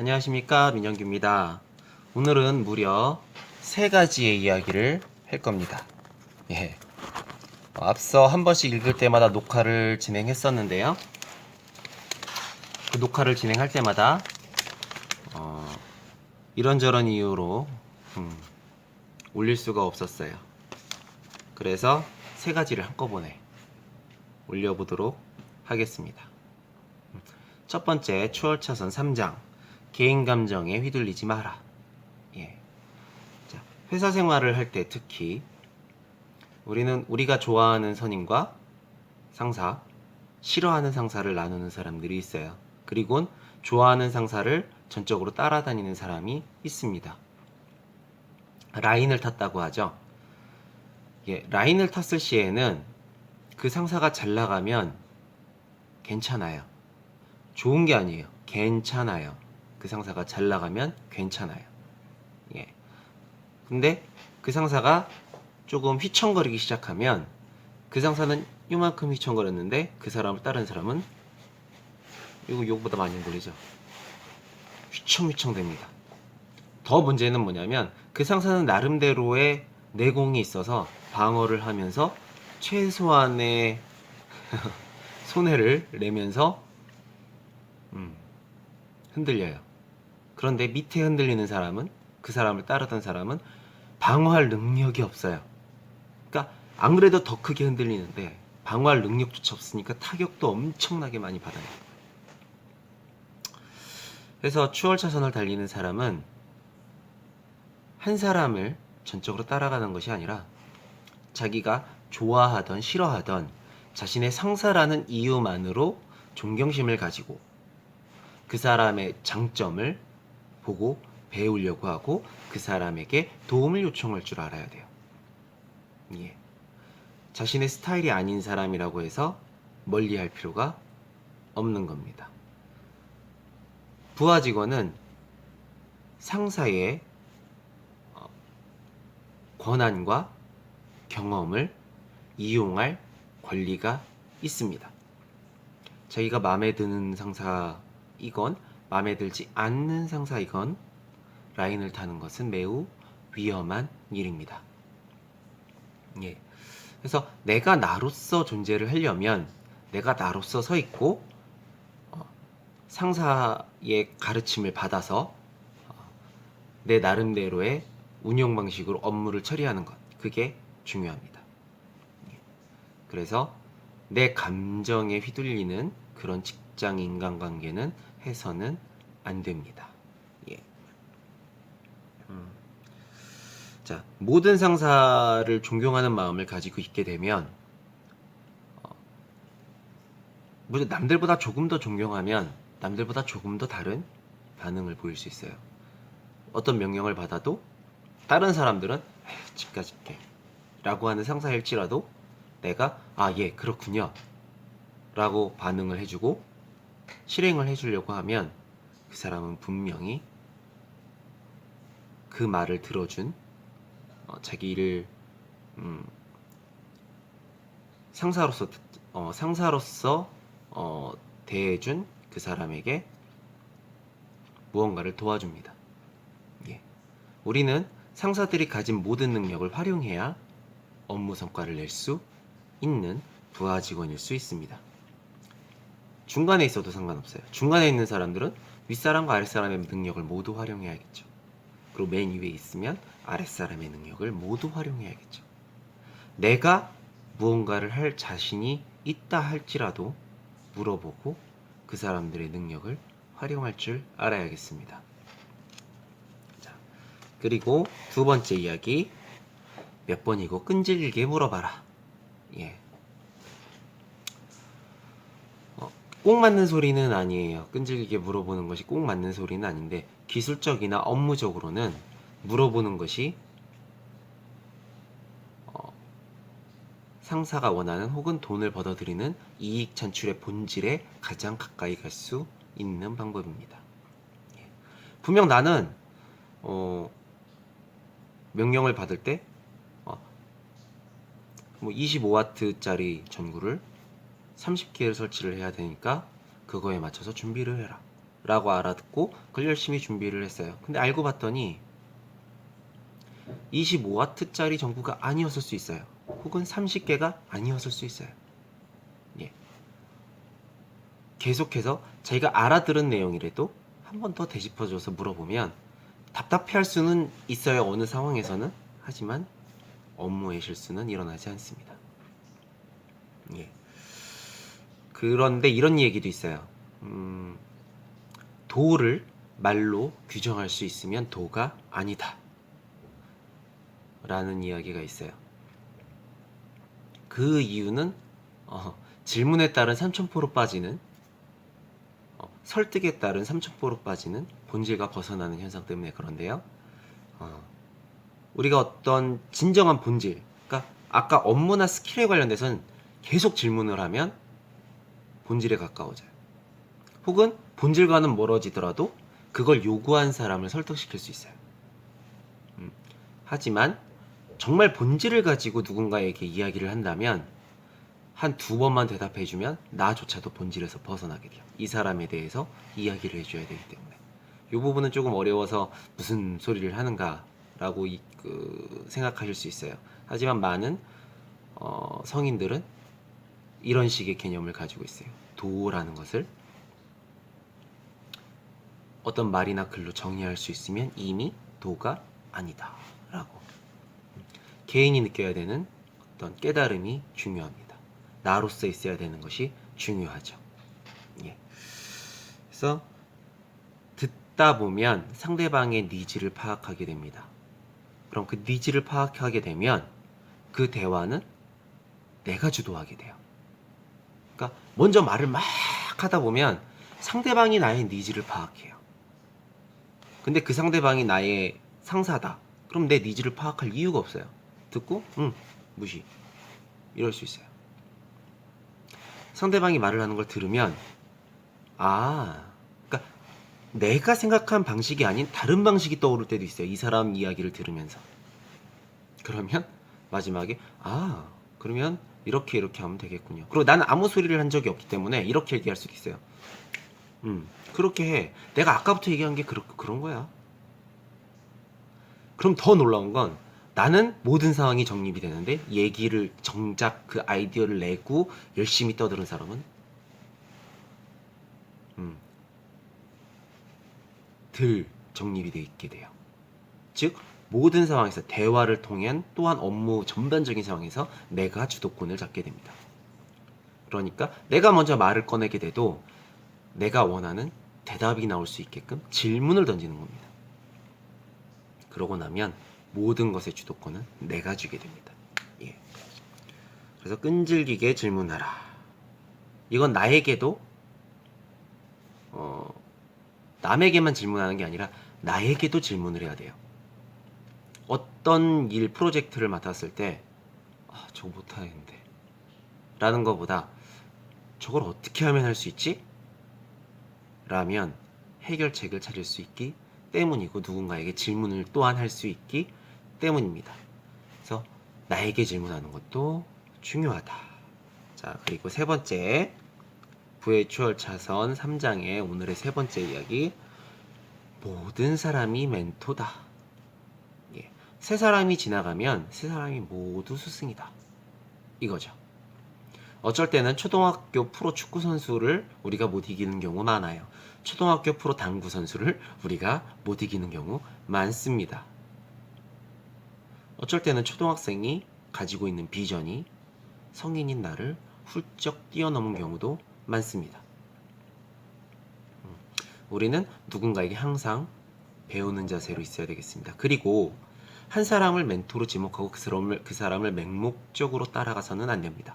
안녕하십니까 민영규입니다. 오늘은 무려 세 가지의 이야기를 할 겁니다. 예. 어, 앞서 한 번씩 읽을 때마다 녹화를 진행했었는데요. 그 녹화를 진행할 때마다 어, 이런저런 이유로 음, 올릴 수가 없었어요. 그래서 세 가지를 한꺼번에 올려보도록 하겠습니다. 첫 번째 추월차선 3장 개인 감정에 휘둘리지 마라. 예. 자, 회사 생활을 할 때 특히 우리는 우리가 좋아하는 선임과 상사, 싫어하는 상사를 나누는 사람들이 있어요. 그리고 좋아하는 상사를 전적으로 따라다니는 사람이 있습니다. 라인을 탔다고 하죠. 예, 라인을 탔을 시에는 그 상사가 잘 나가면 괜찮아요. 좋은 게 아니에요. 괜찮아요. 그 상사가 잘 나가면 괜찮아요. 예. 근데 그 상사가 조금 휘청거리기 시작하면 그 상사는 요만큼 휘청거렸는데 그 사람을 다른 사람은 이거 요거보다 많이 걸리죠. 휘청휘청 됩니다. 더 문제는 뭐냐면 그 상사는 나름대로의 내공이 있어서 방어를 하면서 최소한의 손해를 내면서 음, 흔들려요. 그런데 밑에 흔들리는 사람은 그 사람을 따르던 사람은 방어할 능력이 없어요. 그러니까 안 그래도 더 크게 흔들리는데 방어할 능력조차 없으니까 타격도 엄청나게 많이 받아요. 그래서 추월차선을 달리는 사람은 한 사람을 전적으로 따라가는 것이 아니라 자기가 좋아하던 싫어하던 자신의 상사라는 이유만으로 존경심을 가지고 그 사람의 장점을 보고 배우려고 하고 그 사람에게 도움을 요청할 줄 알아야 돼요. 예. 자신의 스타일이 아닌 사람이라고 해서 멀리 할 필요가 없는 겁니다. 부하 직원은 상사의 어, 권한과 경험을 이용할 권리가 있습니다. 자기가 마음에 드는 상사이건 마음에 들지 않는 상사이건 라인을 타는 것은 매우 위험한 일입니다. 예. 그래서 내가 나로서 존재를 하려면 내가 나로서 서 있고 어, 상사의 가르침을 받아서 어, 내 나름대로의 운영 방식으로 업무를 처리하는 것 그게 중요합니다. 예. 그래서 내 감정에 휘둘리는 그런 직장 인간관계는 해서는 안 됩니다. 예. 음. 자, 모든 상사를 존경하는 마음을 가지고 있게 되면 어, 뭐 남들보다 조금 더 존경하면 남들보다 조금 더 다른 반응을 보일 수 있어요. 어떤 명령을 받아도 다른 사람들은 에휴, 집까지 게 라고 하는 상사일지라도 내가 아 예 그렇군요 라고 반응을 해주고 실행을 해주려고 하면 그 사람은 분명히 그 말을 들어준 어, 자기 일을 음, 상사로서 어, 상사로서 어, 대해준 그 사람에게 무언가를 도와줍니다. 예. 우리는 상사들이 가진 모든 능력을 활용해야 업무 성과를 낼 수 있는 부하 직원일 수 있습니다. 중간에 있어도 상관없어요. 중간에 있는 사람들은 윗사람과 아랫사람의 능력을 모두 활용해야겠죠. 그리고 맨 위에 있으면 아랫사람의 능력을 모두 활용해야겠죠. 내가 무언가를 할 자신이 있다 할지라도 물어보고 그 사람들의 능력을 활용할 줄 알아야겠습니다. 자, 그리고 두 번째 이야기 몇 번이고 끈질기게 물어봐라. 예. 어, 꼭 맞는 소리는 아니에요. 끈질기게 물어보는 것이 꼭 맞는 소리는 아닌데 기술적이나 업무적으로는 물어보는 것이 어, 상사가 원하는 혹은 돈을 벌어들이는 이익 창출의 본질에 가장 가까이 갈 수 있는 방법입니다. 예. 분명 나는 어, 명령을 받을 때 어, 뭐 25와트짜리 전구를 30개를 설치를 해야 되니까 그거에 맞춰서 준비를 해라. 라고 알아듣고 그걸 열심히 준비를 했어요. 근데 알고 봤더니 25와트짜리 전구가 아니었을 수 있어요. 혹은 30개가 아니었을 수 있어요. 예. 계속해서 자기가 알아들은 내용이라도 한 번 더 되짚어줘서 물어보면 답답해할 수는 있어요. 어느 상황에서는 하지만 업무의 실수는 일어나지 않습니다. 예. 그런데 이런 얘기도 있어요. 음, 도를 말로 규정할 수 있으면 도가 아니다. 라는 이야기가 있어요. 그 이유는 어, 질문에 따른 삼천포로 빠지는 어, 설득에 따른 삼천포로 빠지는 본질과 벗어나는 현상 때문에 그런데요. 어, 우리가 어떤 진정한 본질, 그러니까 아까 업무나 스킬에 관련돼서는 계속 질문을 하면 본질에 가까워져요. 혹은 본질과는 멀어지더라도 그걸 요구한 사람을 설득시킬 수 있어요. 음, 하지만 정말 본질을 가지고 누군가에게 이야기를 한다면 한 두 번만 대답해주면 나조차도 본질에서 벗어나게 돼요. 이 사람에 대해서 이야기를 해줘야 되기 때문에. 이 부분은 조금 어려워서 무슨 소리를 하는가라고 이, 그, 생각하실 수 있어요. 하지만 많은 어, 성인들은 이런 식의 개념을 가지고 있어요. 도라는 것을 어떤 말이나 글로 정의할 수 있으면 이미 도가 아니다라고. 개인이 느껴야 되는 어떤 깨달음이 중요합니다. 나로서 있어야 되는 것이 중요하죠. 예. 그래서 듣다 보면 상대방의 니즈를 파악하게 됩니다. 그럼 그 니즈를 파악하게 되면 그 대화는 내가 주도하게 돼요. 그러니까 먼저 말을 막 하다 보면 상대방이 나의 니즈를 파악해요. 근데 그 상대방이 나의 상사다. 그럼 내 니즈를 파악할 이유가 없어요. 듣고 응 무시 이럴 수 있어요. 상대방이 말을 하는 걸 들으면 아 그러니까 내가 생각한 방식이 아닌 다른 방식이 떠오를 때도 있어요. 이 사람 이야기를 들으면서 그러면 마지막에 아 그러면 이렇게 이렇게 하면 되겠군요. 그리고 나는 아무 소리를 한 적이 없기 때문에 이렇게 얘기할 수도 있어요. 음 그렇게 해. 내가 아까부터 얘기한 게 그렇, 그런 거야. 그럼 더 놀라운 건 나는 모든 상황이 정립이 되는데 얘기를 정작 그 아이디어를 내고 열심히 떠드는 사람은 음, 덜 정립이 돼 있게 돼요. 즉 모든 상황에서 대화를 통한 또한 업무 전반적인 상황에서 내가 주도권을 잡게 됩니다. 그러니까 내가 먼저 말을 꺼내게 돼도 내가 원하는 대답이 나올 수 있게끔 질문을 던지는 겁니다. 그러고 나면 모든 것의 주도권은 내가 주게 됩니다. 예. 그래서 끈질기게 질문하라. 이건 나에게도 어, 남에게만 질문하는 게 아니라 나에게도 질문을 해야 돼요. 어떤 일 프로젝트를 맡았을 때 아, 저거 못하겠는데 라는 것보다 저걸 어떻게 하면 할 수 있지? 라면 해결책을 찾을 수 있기 때문이고 누군가에게 질문을 또한 할 수 있기 때문입니다. 그래서 나에게 질문하는 것도 중요하다. 자, 그리고 세 번째 부의 추월 차선 3장의 오늘의 세 번째 이야기 모든 사람이 멘토다. 예. 세 사람이 지나가면 세 사람이 모두 스승이다. 이거죠. 어쩔 때는 초등학교 프로 축구 선수를 우리가 못 이기는 경우 많아요. 초등학교 프로 당구 선수를 우리가 못 이기는 경우 많습니다. 어쩔 때는 초등학생이 가지고 있는 비전이 성인인 나를 훌쩍 뛰어넘은 경우도 많습니다. 음, 우리는 누군가에게 항상 배우는 자세로 있어야 되겠습니다. 그리고 한 사람을 멘토로 지목하고 그 사람을, 그 사람을 맹목적으로 따라가서는 안 됩니다.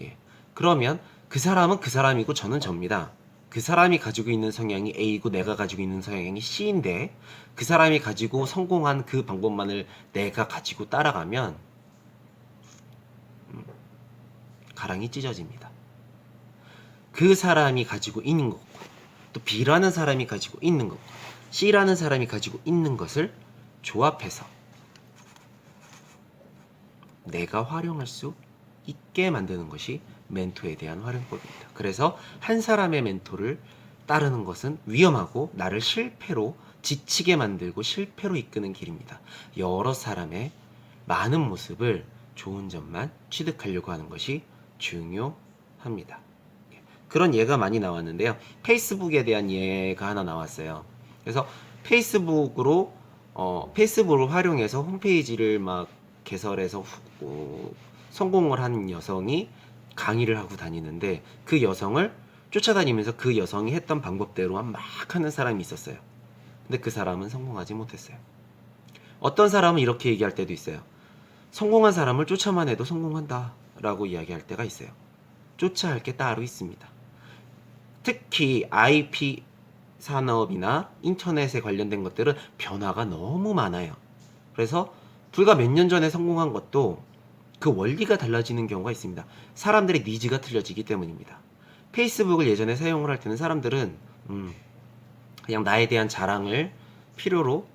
예. 그러면 그 사람은 그 사람이고 저는 접니다. 그 사람이 가지고 있는 성향이 A이고 내가 가지고 있는 성향이 C인데 그 사람이 가지고 성공한 그 방법만을 내가 가지고 따라가면 음, 가랑이 찢어집니다. 그 사람이 가지고 있는 것과 또 B라는 사람이 가지고 있는 것과 C라는 사람이 가지고 있는 것을 조합해서 내가 활용할 수 있게 만드는 것이 멘토에 대한 활용법입니다. 그래서 한 사람의 멘토를 따르는 것은 위험하고 나를 실패로 지치게 만들고 실패로 이끄는 길입니다. 여러 사람의 많은 모습을 좋은 점만 취득하려고 하는 것이 중요합니다. 그런 예가 많이 나왔는데요. 페이스북에 대한 예가 하나 나왔어요. 그래서 페이스북으로 어, 페이스북을 활용해서 홈페이지를 막 개설해서 후- 어, 성공을 한 여성이 강의를 하고 다니는데 그 여성을 쫓아다니면서 그 여성이 했던 방법대로만 막 하는 사람이 있었어요. 근데 그 사람은 성공하지 못했어요. 어떤 사람은 이렇게 얘기할 때도 있어요. 성공한 사람을 쫓아만 해도 성공한다 라고 이야기할 때가 있어요. 쫓아야 할 게 따로 있습니다. 특히 IP 산업이나 인터넷에 관련된 것들은 변화가 너무 많아요. 그래서 불과 몇 년 전에 성공한 것도 그 원리가 달라지는 경우가 있습니다. 사람들의 니즈가 틀려지기 때문입니다. 페이스북을 예전에 사용을 할 때는 사람들은 음, 그냥 나에 대한 자랑을 필요로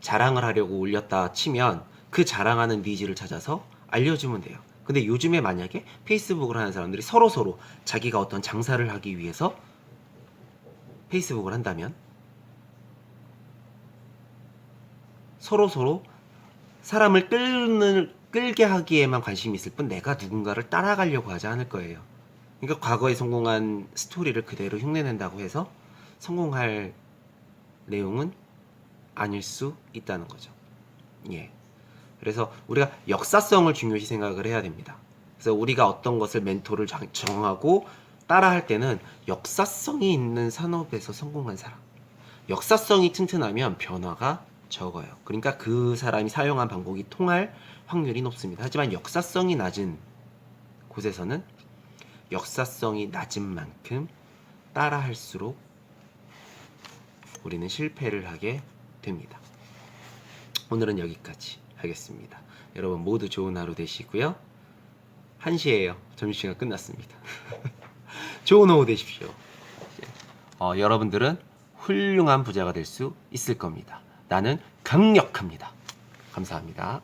자랑을 하려고 올렸다 치면 그 자랑하는 니즈를 찾아서 알려주면 돼요. 근데 요즘에 만약에 페이스북을 하는 사람들이 서로 서로 자기가 어떤 장사를 하기 위해서 페이스북을 한다면 서로 서로 사람을 끌는 끌게 하기에만 관심이 있을 뿐 내가 누군가를 따라가려고 하지 않을 거예요. 그러니까 과거에 성공한 스토리를 그대로 흉내낸다고 해서 성공할 내용은 아닐 수 있다는 거죠. 예. 그래서 우리가 역사성을 중요시 생각을 해야 됩니다. 그래서 우리가 어떤 것을 멘토를 정- 정하고 따라 할 때는 역사성이 있는 산업에서 성공한 사람. 역사성이 튼튼하면 변화가 적어요. 그러니까 그 사람이 사용한 방법이 통할 확률이 높습니다. 하지만 역사성이 낮은 곳에서는 역사성이 낮은 만큼 따라 할수록 우리는 실패를 하게 됩니다. 오늘은 여기까지 하겠습니다. 여러분 모두 좋은 하루 되시고요. 1시에요. 점심시간 끝났습니다. 좋은 오후 되십시오. 어, 여러분들은 훌륭한 부자가 될 수 있을 겁니다. 나는 강력합니다. 감사합니다.